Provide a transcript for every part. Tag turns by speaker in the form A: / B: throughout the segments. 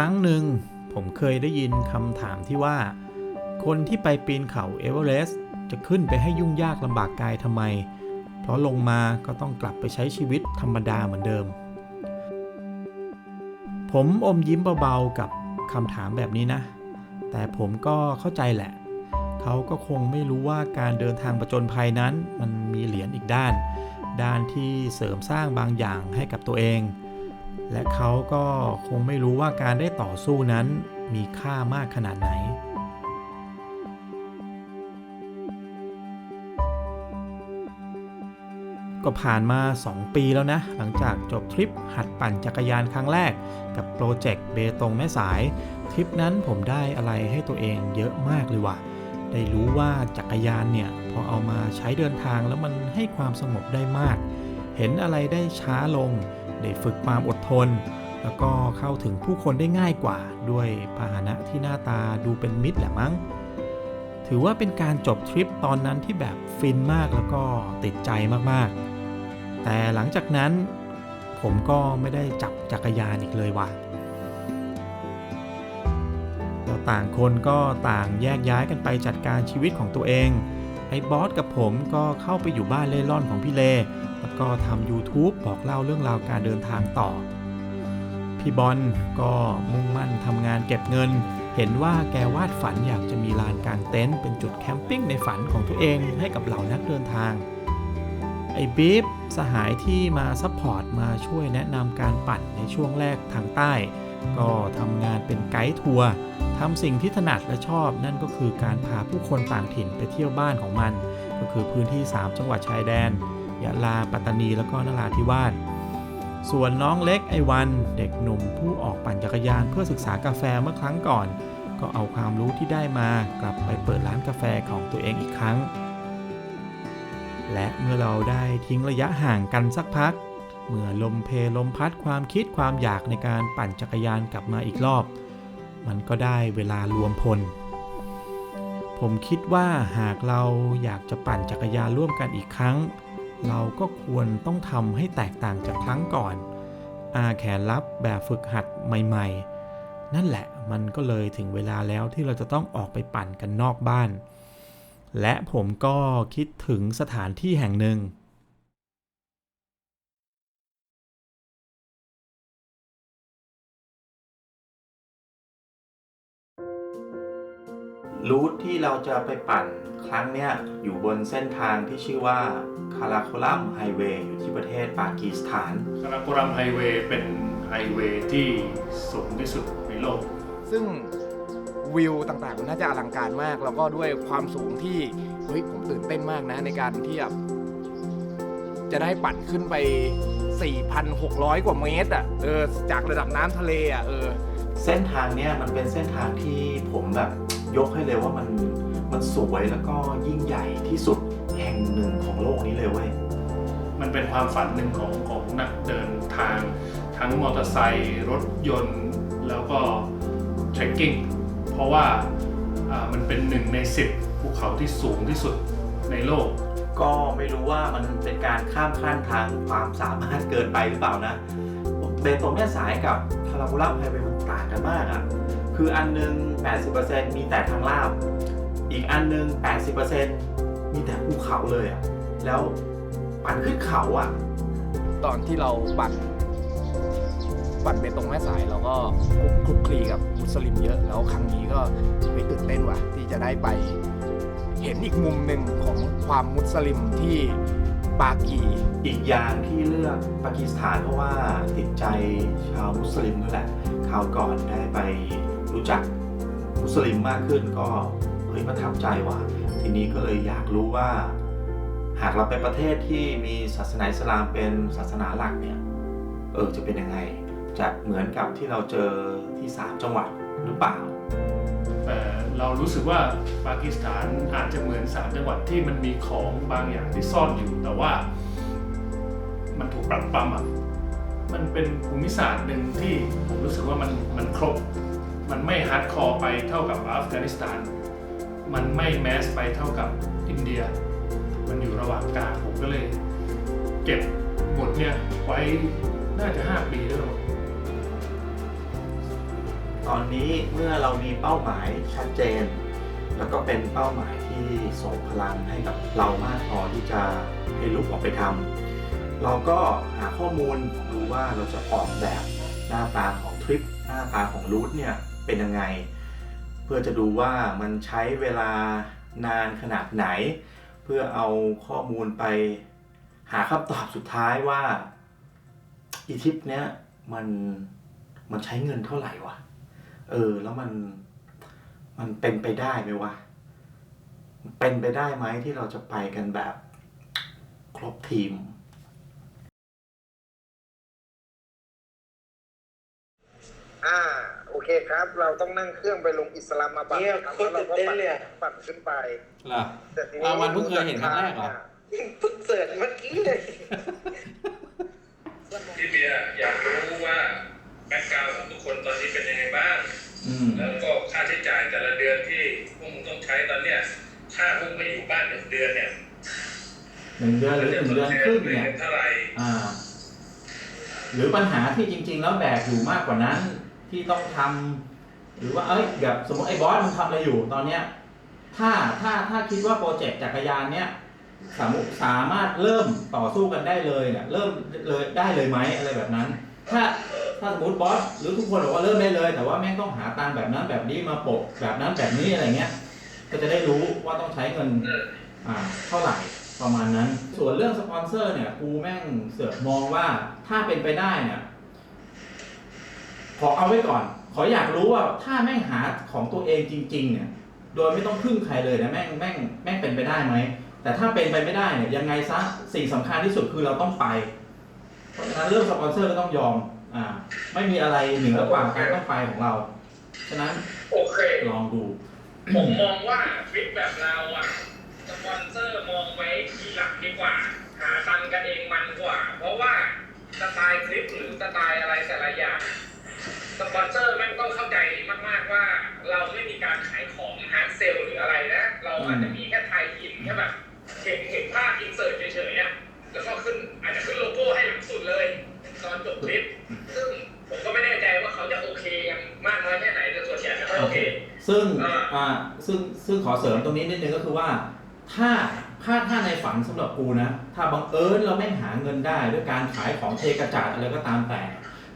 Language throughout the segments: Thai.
A: ครั้งหนึ่งผมเคยได้ยินคำถามที่ว่า คนที่ไปปีนเขาเอเวอเรสต์จะขึ้นไปให้ยุ่งยากลำบากกายทำไม เพราะลงมาก็ต้องกลับไปใช้ชีวิตธรรมดาเหมือนเดิม ผมอมยิ้มเบาๆกับคำถามแบบนี้นะ แต่ผมก็เข้าใจแหละ เขาก็คงไม่รู้ว่าการเดินทางประจนภัยนั้น มันมีเหรียญอีกด้าน ด้านที่เสริมสร้างบางอย่างให้กับตัวเอง และเขาก็คงไม่รู้ว่าการได้ต่อสู้นั้นมีค่ามากขนาดไหน ก็ผ่านมา 2 ปีแล้วนะ หลังจากจบทริปหัดปั่นจักรยานครั้งแรก กับโปรเจกต์เบตงแม่สาย ทริปนั้นผมได้อะไรให้ตัวเองเยอะมากเลยว่ะ ได้รู้ว่าจักรยานเนี่ย พอเอามาใช้เดินทางแล้วมันให้ความสงบได้มาก เห็นอะไรได้ช้าลง ได้ฝึกความอดทน แล้วก็เข้าถึงผู้คนได้ง่ายกว่า ด้วยพาหนะที่หน้าตาดูเป็นมิตรแหละมั้งถือว่าเป็นการจบทริปตอนนั้นที่แบบฟินมากแล้วก็ติดใจมากๆ แต่หลังจากนั้นผมก็ไม่ได้จับจักรยานอีกเลยว่ะแล้วต่างคนก็ต่างแยกย้ายกันไปจัดการชีวิตของตัวเอง ไอ้บอสกับผมก็เข้าไปอยู่บ้านเล่ร่อนของพี่เล แล้วก็ทำ YouTube บอกเล่าเรื่องราวการเดินทางต่อ พี่บอลก็มุ่งมั่นทำงานเก็บเงิน เห็นว่าแกวาดฝันอยากจะมีลานกลางเต็นท์เป็นจุดแคมปิ้งในฝันของตัวเองให้กับเหล่านักเดินทาง ไอ้บีฟสหายที่มาซัพพอร์ตมาช่วยแนะนำการปั่นในช่วงแรกทางใต้ ก็ทำงานเป็นไกด์ทัวร์ทำสิ่งที่ถนัดและชอบ นั่นก็คือการพาผู้คนต่างถิ่นไปเที่ยวบ้านของมัน ก็คือพื้นที่ 3 จังหวัดชายแดนยะลาปัตตานีแล้วก็นราธิวาสส่วนน้องเล็กไอวันเด็กหนุ่มผู้ออกปั่นจักรยานเพื่อศึกษากาแฟเมื่อครั้งก่อน ก็เอาความรู้ที่ได้มากลับไปเปิดร้านกาแฟของตัวเองอีกครั้ง และเมื่อเราได้ทิ้งระยะห่างกันสักพัก เมื่อลมเพลลมพัดความคิดความอยากในการปั่นจักรยานกลับมาอีกรอบ มันก็ได้เวลารวมพล ผมคิดว่าหากเราอยากจะปั่นจักรยานร่วมกันอีกครั้ง เราก็ควรต้องทำให้แตกต่างจากครั้งก่อน อาแขนรับแบบฝึกหัดใหม่ ๆ นั่นแหละมันก็เลยถึงเวลาแล้วที่เราจะต้องออกไปปั่นกันนอกบ้าน และผมก็คิดถึงสถานที่แห่งหนึ่ง รูทที่เราจะไปปั่นครั้งเนี้ยอยู่บนเส้นทางที่ชื่อว่าคาราโคลัมไฮเวย์อยู่ที่ประเทศปากีสถาน
B: คาราโกรัมไฮเวย์เป็นไฮเวย์ที่สูงที่สุดในโลก
C: ซึ่ง วิวต่างๆมันน่าจะอลังการมาก แล้วก็ด้วยความสูงที่เฮ้ยผมตื่นเต้นมากนะในการที่แบบจะได้ปั่นขึ้นไป 4,600 กว่าเมตรอะเออจากระดับน้ำทะเลอะเออ
A: เส้นทางเนี้ยมันเป็นเส้นทางที่ผมแบบยกให้เลยว่ามันมันสวยแล้วก็ยิ่งใหญ่ที่สุดแห่งหนึ่งของโลกนี้เลยเว้ย
B: มันเป็นความฝันหนึ่งของของนักเดินทาง ทั้งมอเตอร์ไซค์รถยนต์ แล้วก็เทรคกิ้ง เพราะว่าอ่ามันเป็นหนึ่งในสิบภูเขาที่สูงที่สุดในโลก
A: ก็ไม่รู้ว่ามันเป็นการข้ามขั้นทางความสามารถเกินไปหรือเปล่านะเบตงแม่สายกับคาราบูลัมไฮเวย์มันต่างกันมากอะ่ะคืออันหนึง 80%มีแต่ทางลาบ อีกอันหนึง 80%มีแต่ภูเขาเลยอะ่ะแล้วปั่นขึ้นเขาอะ
C: ตอนที่เราปั่น ปั่นเบตงแม่สายเราก็คลุกคลีกับมุสลิมเยอะแล้วครั้งนี้ก็ไม่ตื่นเต้นว่ะที่จะได้ไปเห็นอีกมุมหนึ่งของความมุสลิมที่ปากี
A: อีกอย่างที่เลือกปากีสถานเพราะว่าติดใจชาวมุสลิมด้วยแหละคราวก่อนได้ไปรู้จักมุสลิมมากขึ้นก็เฮ้ยประทับใจว่ะทีนี้ก็เลยอยากรู้ว่า หากเราไปประเทศที่มีศาสนาอิสลามเป็นศาสนาหลักเนี่ย เออจะเป็นยังไง จะเหมือนกับที่เราเจอที่สามจังหวัดหรือเปล่า
B: แต่เรารู้สึกว่าปากีสถานอาจจะเหมือนสามจังหวัดที่มันมีของบางอย่างที่ซ่อนอยู่ แต่ว่า มันถูกปรับปรำอะมันเป็นภูมิศาสตร์หนึ่งที่ผมรู้สึกว่ามันมันครบ มันไม่ฮาร์ดคอร์ไปเท่ากับอัฟกานิสถาน มันไม่แมสไปเท่ากับอินเดีย มันอยู่ระหว่างกลางผมก็เลย เก็บบทเนี่ยไว้น่าจะ 5 ปีแล้ว
D: ตอนนี้เมื่อเรามีเป้าหมายชัดเจน แล้วก็เป็นเป้าหมายที่ส่งพลังให้กับเรามากพอที่จะให้ลุกออกไปทำเราก็หาข้อมูลดูว่าเราจะออกแบบหน้าตาของทริปหน้าตาของรูทเนี่ยเป็นยังไง เพื่อจะดูว่ามันใช้เวลานานขนาดไหน เพื่อเอาข้อมูลไปหาคำตอบสุดท้ายว่าอีทริปเนี้ยมันมันใช้เงินเท่าไหร่วะ เออ แล้วมัน มันเป็นไปได้ไหมวะ เป็นไปได้ไหมที่เราจะไปกันแบบครบทีม
E: อ่า โอเคครับ เราต้องนั่งเครื่องไปลงอิสลามมาบัด
F: เนี่ย
E: ครับ
F: โคตร
E: แล้วเราก็
F: ตื่นเต้นเลยอะ
E: ปั่นขึ้นไป
A: เหรอ
E: แต่ที
A: อ่าวันเพิ่งเคยเห็นครั้งแรกเหรอ
F: เพิ่งเสิร์ชเมื่อกี้เลย
G: พี่เบียร์อยากรู้ว่า แบ็กกราวของทุกคนตอนนี้เป็นยังไงบ้าง
A: อืม
G: แล้วก็ค่าใช้จ่ายแต่ละเดือนที่พวกมึงต้องใช้ตอนเนี้ยถ้าพวกไม่อยู่บ้านหนึ่งเดือนเนี่ย
A: หนึ่งเดือนหรือหนึ่งเดือนครึ่งเนี่ย
G: เท่าไหร่
A: อ่า หรือปัญหาที่จริง ๆ แล้วแบกอยู่มากกว่านั้นที่ต้องทำหรือว่าเอ้ยแบบสมมติไอ้บอสมันทำอะไรอยู่ตอนเนี้ย ถ้าถ้าถ้าคิดว่าโปรเจกต์จักรยานเนี้ยสามสามารถเริ่มต่อสู้กันได้เลยเนี่ยเริ่มเลยได้เลยไหมอะไรแบบนั้น ถ้า ถ้าสมมติบอสหรือทุกคนบอกว่าเริ่มได้เลย แต่ว่าแม่งต้องหาตังค์แบบนั้นแบบนี้มาโปะแบบนั้นแบบนี้อะไรเงี้ย ก็จะได้รู้ว่าต้องใช้เงินอ่าเท่าไหร่ประมาณนั้น ส่วนเรื่องสปอนเซอร์เนี่ยกูแม่งเสือกมองว่าถ้าเป็นไปได้เนี่ยขอเอาไว้ก่อน ขออยากรู้ว่าถ้าแม่งหาของตัวเองจริง ๆ เนี่ย โดยไม่ต้องพึ่งใครเลยนะแม่งแม่งแม่งเป็นไปได้ไหมแต่ถ้าเป็นไปไม่ได้เนี่ยยังไงซะสิ่งสำคัญที่สุดคือเราต้องไป เพราะฉะนั้นเรื่องสปอนเซอร์ก็ต้องยอม อ่า ไม่มีอะไรเหนือกว่าการต้องไปของเรา ฉะนั้น
G: โอเค
A: ลองดู
G: ผมมองว่าทริปแบบเราอะสปอนเซอร์มองไว้ทีหลังดีกว่า หาตังค์กันเองมันกว่า เพราะว่าสไตล์ทริปหรือสไตล์อะไรแต่ละอย่างสปอนเซอร์แม่งต้องเข้าใจมาก ๆ ว่า เราไม่มีการขายของฮาร์ดเซลหรืออะไรนะ เราอาจจะมีแค่ไทยอินแค่แบบเห็นเห็นภาพอินเสิร์ตเฉย ซึ่ง
A: ซึ่งขอเสริมตรงนี้นิดนึงก็คือว่า ถ้าถ้าถ้าในฝันสำหรับกูนะ ถ้าบังเอิญเราไม่หาเงินได้ด้วยการขายของเทกระจาดอะไรก็ตามแต่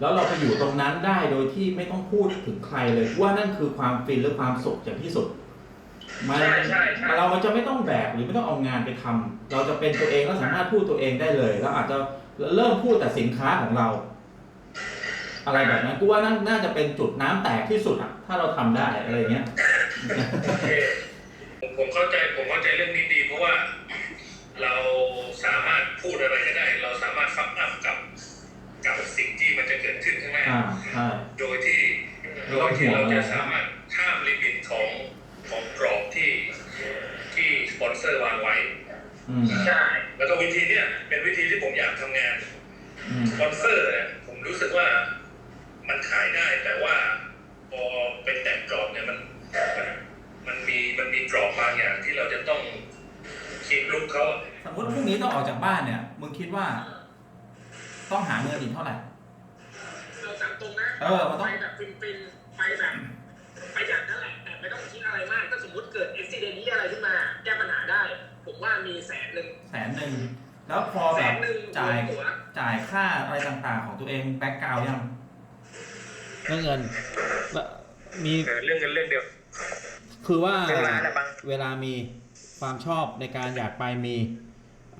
A: แล้วเราไปอยู่ตรงนั้นได้โดยที่ไม่ต้องพูดถึงใครเลยว่านั่นคือความฟินหรือความสุขอย่างที่สุดมัน
G: ใช่ใช่ใช่
A: เราจะไม่ต้องแบกหรือไม่ต้องเอางานไปทำเราจะเป็นตัวเองแล้วสามารถพูดตัวเองได้เลยแล้วอาจจะเริ่มพูดแต่สินค้าของเรา อะไรแบบนั้นกูว่านั่นน่าจะเป็นจุดน้ำแตกที่สุดอะถ้าเราทำได้อะไรเงี้ย
G: โอเค ผมผมเข้าใจผมเข้าใจเรื่องนี้ดีเพราะว่าเราสามารถพูดอะไรก็ได้ เราสามารถฟังอัพกับกับสิ่งที่มันจะเกิดขึ้นข้างหน้า
A: อ่าใช่
G: โดยที่โดยที่เราจะสามารถข้ามลิมิตของของกรอบที่ที่สปอนเซอร์วางไว้
A: อืม
G: ใช่แล้วก็วิธีเนี้ยเป็นวิธีที่ผมอยากทำงาน
A: อืม
G: สปอนเซอร์เนี่ยผมรู้สึกว่ามันขายได้แต่ว่าพอเป็นแต่งกรอบเนี่ยมัน มันมันมีมันมีกรอบบางอย่างที่เราจะต้องคิดลุกเขาอะ
A: สมมติพรุ่งนี้ต้องออกจากบ้านเนี่ย มึงคิดว่าต้องหาเงินอีกเท่าไหร่
G: เราสั่งตรงนะ
A: เออมันต้อง
G: ไปแบบฟินๆไปแบบไปอย่างนั้นแหละแต่ไม่ต้องคิดอะไรมาก ถ้าสมมติเกิดอุบิเหตุอะไรขึ้นมา แก้ปัญหาได้ ผมว่ามีแสนหนึ่ง
A: แสนหนึ่งแล้วพอ
G: แส
A: แบบ
G: นหนึ่ง
A: จ่าย
G: ตัว
A: จ่ายค่าอะไรต่างๆ ของตัวเองแบ็กกราวยัง
D: เรื่องเงินแล้วมี
G: เออเรื่องเงินเรื่องเดียว
D: คือว่า
F: เรื่องร้านอะบัง
D: เวลามีความชอบในการอยากไปมี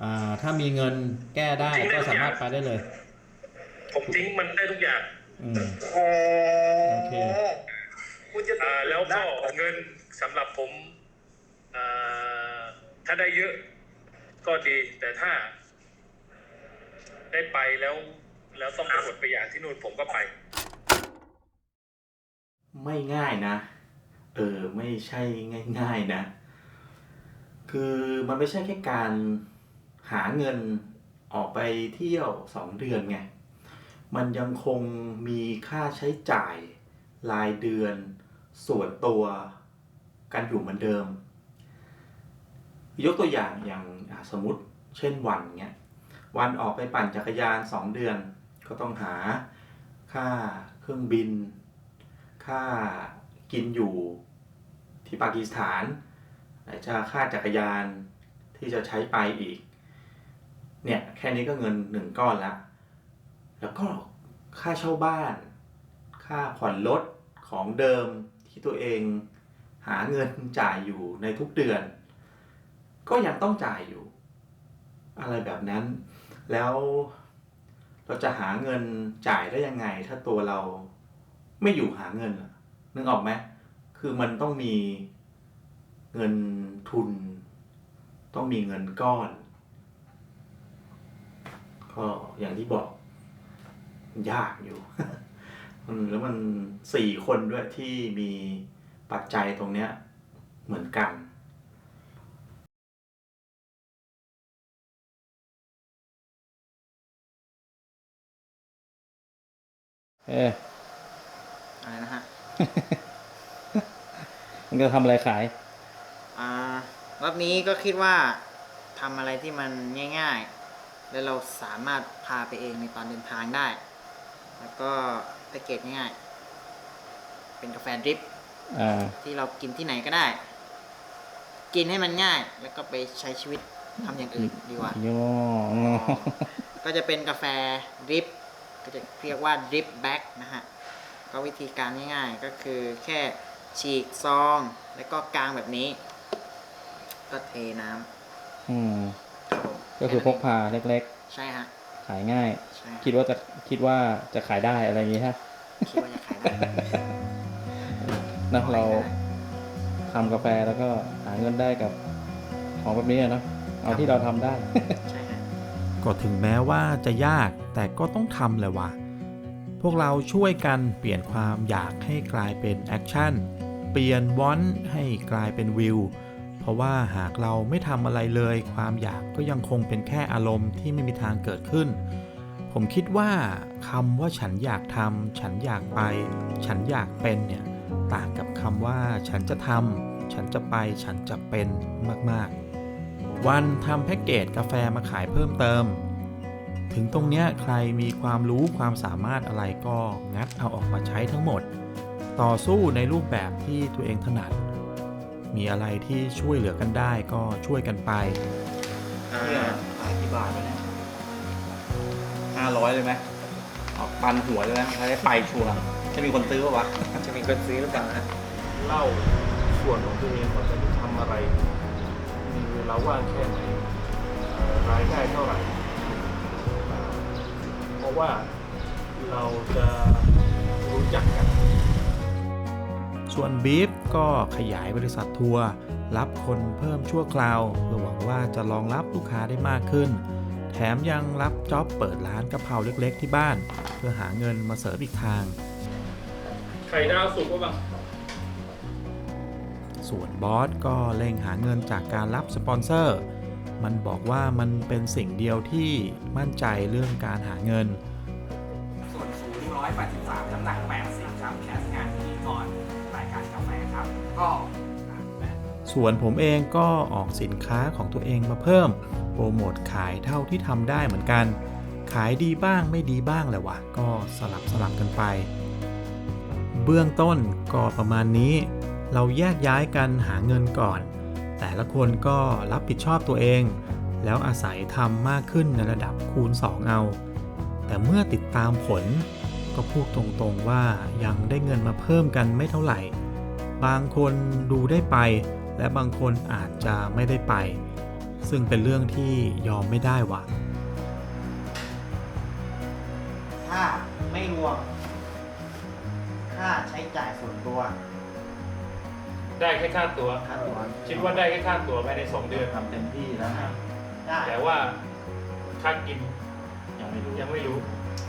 D: อ่าถ้ามีเงินแก้ได้ก็สามารถไปได้เลย
G: ผมทิ้งมันได้ทุกอย่าง
D: อืม
F: โอ้
D: โอเค
F: คุณจะ
G: อ่าแล้วก็เงินสำหรับผมอ่าถ้าได้เยอะก็ดี แต่ถ้า ได้ไปแล้ว แล้วต้องไปอดไปอยากที่นู่นผมก็ไป
D: ไม่ง่ายนะ เออไม่ใช่ง่าย ๆนะ คือมันไม่ใช่แค่การหาเงินออกไปเที่ยวสองเดือนไง
A: มันยังคงมีค่าใช้จ่ายรายเดือนส่วนตัวกันอยู่เหมือนเดิม ยกตัวอย่างอย่างสมมติเช่นวันเงี้ยวันออกไปปั่นจักรยาน 2 เดือน ก็ต้องหาค่าเครื่องบิน ค่า กินอยู่ที่ปากีสถานไหนจะค่าจักรยานที่จะใช้ไปอีก เนี่ยแค่นี้ก็เงินหนึ่งก้อนละแล้วก็ค่าเช่าบ้าน ค่าผ่อนรถของเดิมที่ตัวเองหาเงินจ่ายอยู่ในทุกเดือน ก็ยังต้องจ่ายอยู่ อะไรแบบนั้น แล้วเราจะหาเงินจ่ายได้ยังไง ถ้าตัวเราไม่อยู่หาเงินอะ นึกออกไหมคือมันต้องมีเงินทุน ต้องมีเงินก้อน ก็อย่างที่บอก ยากอยู่มันแล้วมันสี่คนด้วยที่มีปัจจัยตรงเนี้ย เหมือนกัน
H: เออ
I: อะไรนะฮะ
H: มันจะทำอะไรขาย
I: อ่ารอบนี้ก็คิดว่าทำอะไรที่มันง่าย ๆ แล้วเราสามารถพาไปเองในตอนเดินทางได้ แล้วก็แพ็กเกจง่ายๆ เป็นกาแฟดริป
H: อ่า
I: ที่เรากินที่ไหนก็ได้ กินให้มันง่าย แล้วก็ไปใช้ชีวิตทำอย่างอื่นดีกว่า
H: โย่
I: ก็จะเป็นกาแฟดริปก็จะเรียกว่าดริปแบ็กนะฮะ ก็วิธีการง่ายๆ ก็คือแค่ฉีกซอง แล้วก็กางแบบนี้ ก็เทน้ำ
H: อืม
I: ครับผม
H: ก็คือพกพาเล็ก
I: ใช่ฮะ
H: ๆ ขายง่าย
I: ใช่
H: คิดว่าจะคิดว่าจะขายได้อะไรอย่างงี้ฮะ
I: คิดว่าจะขายได้
H: นะเราทำกาแฟแล้วก็หาเงินได้กับของแบบนี้อะเนอะเอาที่เราทำได้
I: ใช่ฮะ
A: ก็ถึงแม้ว่าจะยากแต่ก็ต้องทำเลยว่ะ พวกเราช่วยกันเปลี่ยนความอยากให้กลายเป็นแอคชั่น เปลี่ยนวอนให้กลายเป็นวิว เพราะว่าหากเราไม่ทำอะไรเลย ความอยากก็ยังคงเป็นแค่อารมณ์ที่ไม่มีทางเกิดขึ้น ผมคิดว่าคำว่าฉันอยากทำฉันอยากไป ฉันอยากเป็นเนี่ยต่างกับคำว่าฉันจะทำฉันจะไป ฉันจะเป็นมากๆ วันทำแพ็กเกจกาแฟมาขายเพิ่มเติม ถึงตรงเนี้ยใครมีความรู้ความสามารถอะไรก็งัดเอาออกมาใช้ทั้งหมด ต่อสู้ในรูปแบบที่ตัวเองถนัด มีอะไรที่ช่วยเหลือกันได้ก็ช่วยกันไป
H: เนี่ยขายกี่บาทวะเนี่ยห้าร้อยเลยไหมเอาปันหัวเลยนะถ้าได้ไปชัวร์จะมีคนซื้อปะวะ
I: จะมีคนซื้อหรือเปล่านะ
B: เล่าส่วนของตัวเองว่าจะทำอะไร มีเวลาว่างแค่ไหนเอ่อรายได้เท่าไหร่อ่าเพราะว่าเราจะรู้จักกัน
A: ส่วนบีฟก็ขยายบริษัททัวร์รับคนเพิ่มชั่วคราวเพื่อหวังว่าจะรองรับลูกค้าได้มากขึ้น แถมยังรับจ็อบเปิดร้านกะเพราเล็กๆที่บ้าน เพื่อหาเงินมาเสริมอีกทาง
B: ไข่ดาวสุกว่าบ้าง
A: ส่วนบอสก็เร่งหาเงินจากการรับสปอนเซอร์ มันบอกว่ามันเป็นสิ่งเดียวที่มั่นใจเรื่องการหาเงิน
C: ส่วนสูง183 น้ำหนัก 80 ครับแคสงานที่นี่ก่อนรายการกาแฟครับ ก็
A: ส่วนผมเองก็ออกสินค้าของตัวเองมาเพิ่ม โปรโมทขายเท่าที่ทำได้เหมือนกัน ขายดีบ้างไม่ดีบ้างแหละวะก็สลับสลับกันไป เบื้องต้นก็ประมาณนี้ เราแยกย้ายกันหาเงินก่อน แต่ละคนก็รับผิดชอบตัวเอง แล้วอาศัยทำมากขึ้นในระดับคูณ 2 เอา แต่เมื่อติดตามผลก็พูดตรงๆว่ายังได้เงินมาเพิ่มกันไม่เท่าไหร่ บางคนดูได้ไป และบางคนอาจจะไม่ได้ไป ซึ่งเป็นเรื่องที่ยอมไม่ได้ว่ะ
I: ถ้าไม่รวม ค่าใช้จ่ายส่วนตัว
B: ได้แค่ค่าตัว
I: ค่าตัว
B: คิดว่าได้แค่ค่าตัวภายในสองเดือน
H: ทำเต็มที่แล้วนะ
I: ได้
B: แต่ว่าค่ากิน
H: ยังไม่รู้
B: ยังไม่รู้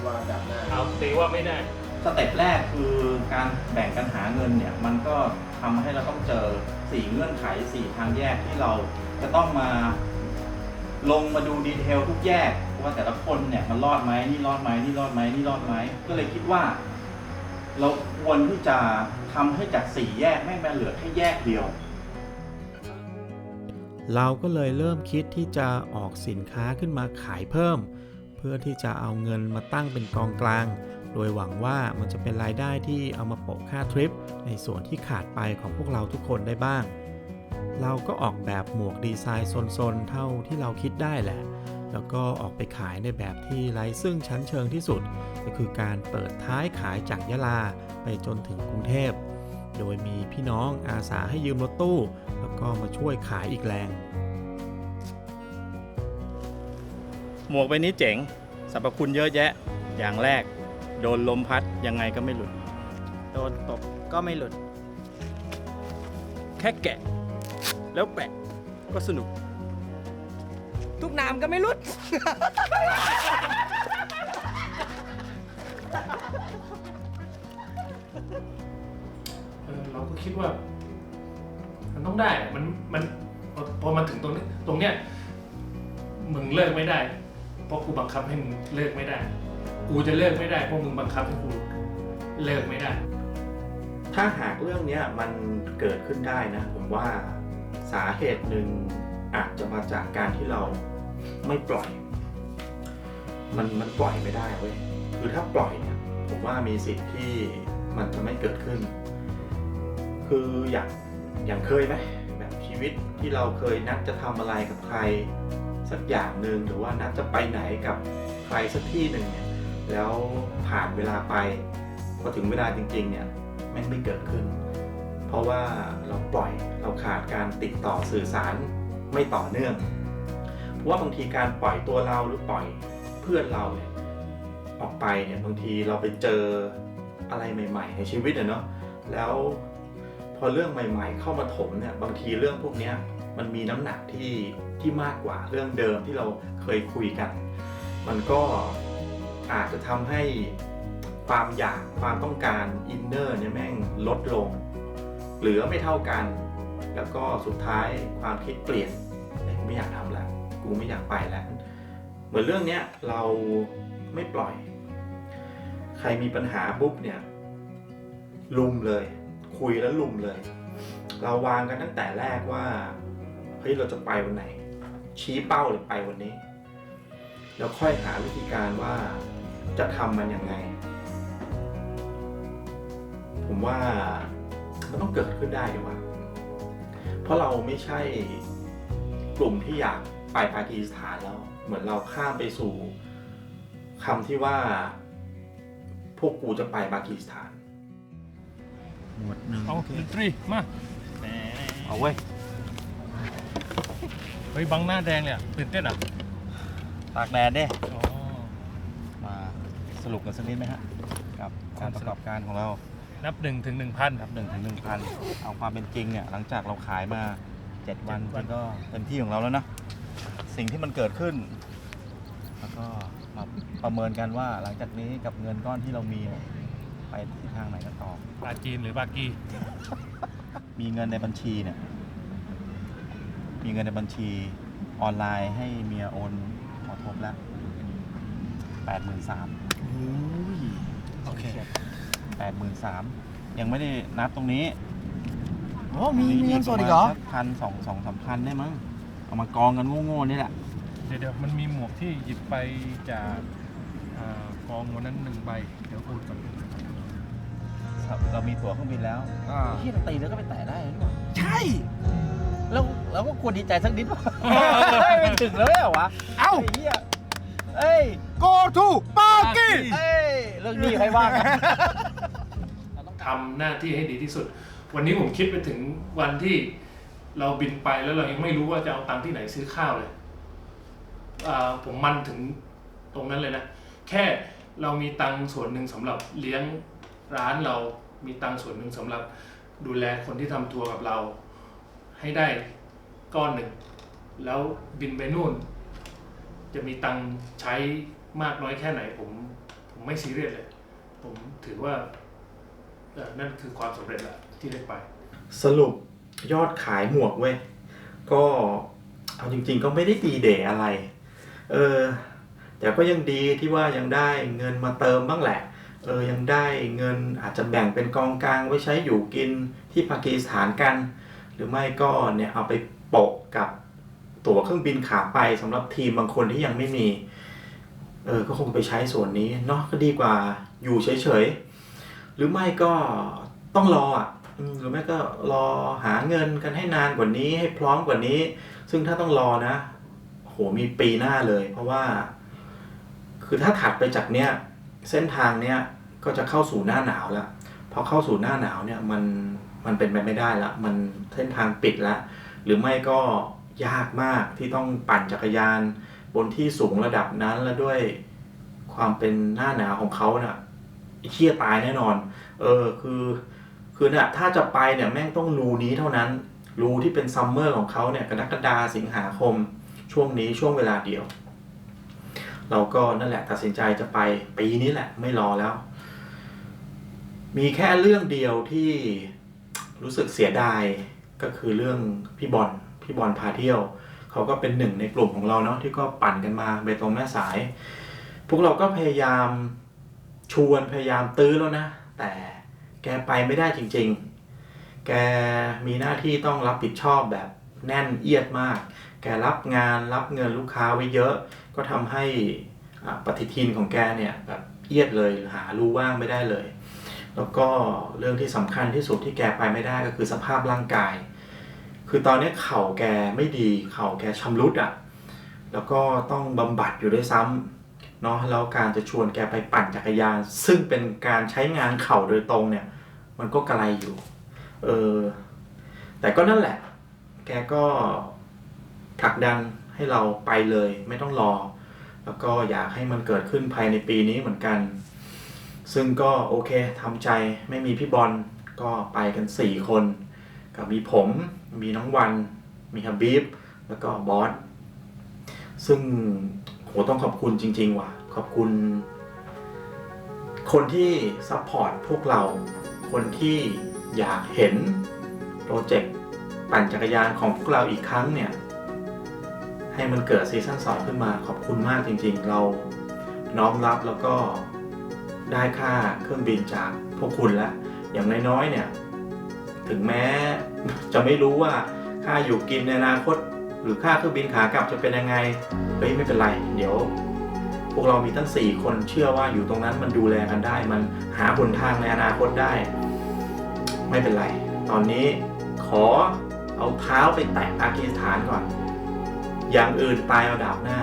E: ว่าดับหน้า
B: เอาตีว่าไม่ได้
H: สเต็ปแรกคือการแบ่งกันหาเงินเนี่ย มันก็ทำให้เราต้องเจอสี่เงื่อนไขสี่ทางแยกที่เราจะต้องมา ลงมาดูดีเทลทุกแยกโอว่าแต่ละคนเนี่ยมันรอดไหมนี่รอดไหมนี่รอดไหมนี่รอดไหมก็เลยคิดว่า เราควรที่จะ ทำให้จากสี่แยกแม่งมาเหลือแค่แยกเดียว
A: เราก็เลยเริ่มคิดที่จะออกสินค้าขึ้นมาขายเพิ่ม เพื่อที่จะเอาเงินมาตั้งเป็นกองกลาง โดยหวังว่ามันจะเป็นรายได้ที่เอามาโปะค่าทริป ในส่วนที่ขาดไปของพวกเราทุกคนได้บ้าง เราก็ออกแบบหมวกดีไซน์โซนๆเท่าที่เราคิดได้แหละ แล้วก็ออกไปขายในแบบที่ไร้ซึ่งชั้นเชิงที่สุด ก็คือการเปิดท้ายขายจากยะลาไปจนถึงกรุงเทพ โดยมีพี่น้องอาสาให้ยืมรถตู้ แล้วก็มาช่วยขายอีกแรง
J: หมวกใบนี้เจ๋งสรรพคุณเยอะแยะ อย่างแรก โดนลมพัดยังไงก็ไม่หลุด
I: โดนตบก็ไม่หลุด
J: แค่แกะ แล้วแปะก็สนุก
I: ทุ กน้ำก็ไม่หลุด
B: เออเราก็คิดว่า มันต้องได้ มันมันพอพอมาถึงตรงนี้ตรงเนี้ยมึงเลิกไม่ได้ เพราะกูบังคับให้มึงเลิกไม่ได้ กูจะเลิกไม่ได้เพราะมึงบังคับให้กูเลิกไม่ได้
A: ถ้าหากเรื่องเนี้ยมันเกิดขึ้นได้นะ ผมว่าสาเหตุหนึ่งอาจจะมาจากการที่เรา ไม่ปล่อย มันมันปล่อยไม่ได้เว้ยคือถ้าปล่อยเนี่ยผมว่ามีสิทธิ์ที่มันจะไม่เกิดขึ้น คืออย่างอย่างเคยไหมแบบชีวิตที่เราเคยนัดจะทำอะไรกับใครสักอย่างหนึ่งหรือว่านัดจะไปไหนกับใครสักที่หนึ่งเนี่ยแล้วผ่านเวลาไปพอถึงเวลาจริง ๆ เนี่ยแม่งไม่เกิดขึ้น เพราะว่าเราปล่อยเราขาดการติดต่อสื่อสารไม่ต่อเนื่อง เพราะว่าบางทีการปล่อยตัวเราหรือปล่อยเพื่อนเราเนี่ยออกไปเนี่ยบางทีเราไปเจออะไรใหม่ ๆ ในชีวิตเนาะแล้วพอเรื่องใหม่ ๆ เข้ามาถมเนี่ยบางทีเรื่องพวกนี้มันมีน้ำหนักที่ที่มากกว่าเรื่องเดิมที่เราเคยคุยกัน มันก็อาจจะทำให้ความอยากความต้องการอินเนอร์เนี่ยแม่งลดลง เหลือไม่เท่ากัน แล้วก็สุดท้ายความคิดเปลี่ยนไม่อยากทำแล้ว กูไม่อยากไปแล้ว เหมือนเรื่องเนี้ยเราไม่ปล่อย ใครมีปัญหาปุ๊บเนี่ย ลุมเลย คุยแล้วลุมเลย เราวางกันตั้งแต่แรกว่าเฮ้ยเราจะไปวันไหน ชี้เป้าเลยไปวันนี้ แล้วค่อยหาวิธีการว่าจะทำมันยังไง ผมว่ามันต้องเกิดขึ้นได้ดีว่า เพราะเราไม่ใช่กลุ่มที่อยาก ไปปากีสถานแล้ว เหมือนเราข้ามไปสู่คำที่ว่า พวกกูจะไปปากีสถาน
H: หมวดหนึ่ง
B: เอาดนตรีมา
J: เอาเว้ย
B: เฮ้ยบังหน้าแดงเลยอะตื่นเต้นอะ
J: ตากแดดเด้
B: อ๋อ
J: มาสรุปกันสักนิดไหมฮะกับการประกอบการของเรา
B: นับหนึ่งถึงหนึ่งพัน
J: นับหนึ่งถึงหนึ่งพันเอาความเป็นจริงเนี่ยหลังจากเราขายมาเจ็ดวัน
B: เจ็ดวัน
J: มันก็เต็มที่ของเราแล้วนะ สิ่งที่มันเกิดขึ้น แล้วก็มาประเมินกันว่าหลังจากนี้กับเงินก้อนที่เรามีเนี่ยไปทิศทางไหนกันต่อ
B: ปาจีนหรือบากี
J: มีเงินในบัญชีเนี่ย มีเงินในบัญชีออนไลน์ให้เมียโอนขอทบแล้วแปดหมื่นสาม
B: โอเค
J: แปดหมื่นสามยังไม่ได้นับตรงนี้
C: โอ้มีมีเงินสดอีกเหรอ
J: พันสองสองสามพันได้มั้ง เอามากองกันโง่ๆนี่แหละ
B: เดี๋ยวเดี๋ยวมันมีหมวกที่หยิบไปจากอ่ากองวันนั้นหนึ่งใบ เดี๋ยวโอนก่อน
J: เรามีตั๋วเครื่องบินแล้ว
C: อ่า
J: ที่เราตีแล้วก็ไปแตะได้นี่หว่า
C: ใช่
J: แล้วเราก็ควรดีใจสักนิดวะไม่ถึงแล้วเหรอวะ
C: เอ้า
J: ไอ้เหี้ยเอ้ย
C: go to ปากี
J: เอ้ย เรื่องนี้ใครว่ากัน
B: ทำหน้าที่ให้ดีที่สุด วันนี้ผมคิดไปถึงวันที่ เราบินไปแล้วเรายังไม่รู้ว่าจะเอาตังค์ที่ไหนซื้อข้าวเลยผมมันถึงตรงนั้นเลยนะ แค่เรามีตังค์ส่วนหนึ่งสำหรับเลี้ยงร้านเรามีตังค์ส่วนหนึ่งสำหรับดูแลคนที่ทำทัวร์กับเรา ให้ได้ก้อนหนึ่ง แล้วบินไปนู่น จะมีตังค์ใช้มากน้อยแค่ไหน ผมผมไม่ซีเรียสเลย ผมถือว่านั่นคือความสำเร็จละที่ได้ไป
A: สรุป ยอดขายหมวกเว้ย ก็เอาจริง ๆ ก็ไม่ได้ดีเดยอะไร เออ แต่ก็ยังดีที่ว่ายังได้เงินมาเติมบ้างแหละ เออ ยังได้เงินอาจจะแบ่งเป็นกองกลางไว้ใช้อยู่กินที่ปากีสถานกัน หรือไม่ก็เนี่ยเอาไปโปะกับตั๋วเครื่องบินขาไปสำหรับทีมบางคนที่ยังไม่มี เออ ก็คงไปใช้ส่วนนี้เนาะ ก็ดีกว่าอยู่เฉยๆ หรือไม่ก็ต้องรออะ หรือไม่ก็รอหาเงินกันให้นานกว่านี้ให้พร้อมกว่านี้ ซึ่งถ้าต้องรอนะ โหมีปีหน้าเลย เพราะว่า คือถ้าถัดไปจากเนี้ยเส้นทางเนี้ยก็จะเข้าสู่หน้าหนาวล้วพอเข้าสู่หน้าหนาวเนี่ยมันมันเป็นไปไม่ได้ละมันเส้นทางปิดละหรือไม่ก็ยากมากที่ต้องปั่นจักรยาน บนที่สูงระดับนั้นแล้วด้วยความเป็นหน้าหนาวของเขาเนะ่ะเชี่ยตายแน่นอน เออคือ คือเนี่ยถ้าจะไปเนี่ยแม่งต้องรูนี้เท่านั้น รูที่เป็นซัมเมอร์ของเขาเนี่ยกรกฎาสิงหาคมช่วงนี้ช่วงเวลาเดียว เราก็นั่นแหละตัดสินใจจะไปปีนี้แหละไม่รอแล้ว มีแค่เรื่องเดียวที่รู้สึกเสียดายก็คือเรื่องพี่บอลพี่บอลพาเที่ยวเขาก็เป็นหนึ่งในกลุ่มของเราเนาะที่ก็ปั่นกันมาเบตงแม่สาย พวกเราก็พยายามชวนพยายามตื้อแล้วนะ แต่ แกไปไม่ได้จริง ๆ แกมีหน้าที่ต้องรับผิดชอบแบบแน่นเอียดมาก แกรับงานรับเงินลูกค้าไว้เยอะ ก็ทำให้ปฏิทินของแกเนี่ยแบบเอียดเลยหารู้ว่างไม่ได้เลย แล้วก็เรื่องที่สำคัญที่สุดที่แกไปไม่ได้ก็คือสภาพร่างกาย คือตอนนี้เข่าแกไม่ดี เข่าแกชำรุดอะ่ะ แล้วก็ต้องบำบัดอยู่ด้วยซ้ำ เนาะแล้วการจะชวนแกไปปั่นจักรยาน ซึ่งเป็นการใช้งานเข่าโดยตรงเนี่ย มันก็กระไกลอยู่ เออ แต่ก็นั่นแหละ แกก็ผลักดันให้เราไปเลยไม่ต้องรอ แล้วก็อยากให้มันเกิดขึ้นภายในปีนี้เหมือนกัน ซึ่งก็โอเคทำใจไม่มีพี่บอลก็ไปกัน 4 คนกับมีผม มีน้องวัน มีฮับบีฟแล้วก็บอส ซึ่ง โหต้องขอบคุณจริง ๆ ว่ะ ขอบคุณ คนที่ซัพพอร์ตพวกเรา คนที่อยากเห็นโปรเจกต์ปั่นจักรยานของพวกเราอีกครั้งเนี่ย ให้มันเกิดซีซั่น2ขึ้นมาขอบคุณมากจริง ๆ เราน้อมรับแล้วก็ได้ค่าเครื่องบินจากพวกคุณแล้ว อย่างน้อยๆเนี่ย ถึงแม้จะไม่รู้ว่าค่าอยู่กินในอนาคต หรือค่าเครื่องบินขากลับจะเป็นยังไงเฮ้ยไม่เป็นไร เดี๋ยว พวกเรามีตั้ง 4 คนเชื่อว่าอยู่ตรงนั้นมันดูแลกันได้ มันหาหนทางในอนาคตได้ ไม่เป็นไร ตอนนี้ขอเอาเท้าไปแตะปากีสถานก่อน อย่างอื่นตายเอาดาบหน้า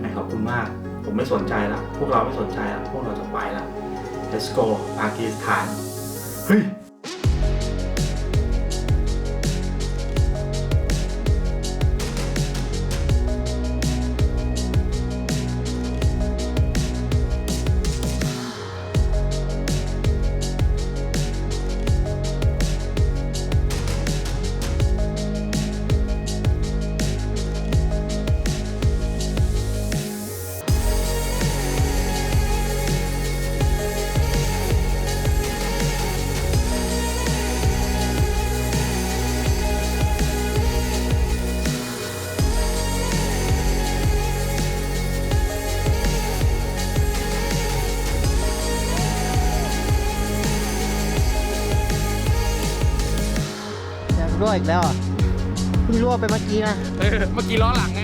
A: แม่ขอบคุณมาก ผมไม่สนใจละพวกเราไม่สนใจละพวกเราจะไปละ let's go ปากีสถานเฮ้ย
I: อีกแล้วอะเพิ่งรั่วไปเมื่อกี้นะ
C: เออเมื่อกี้ล้อหลังไง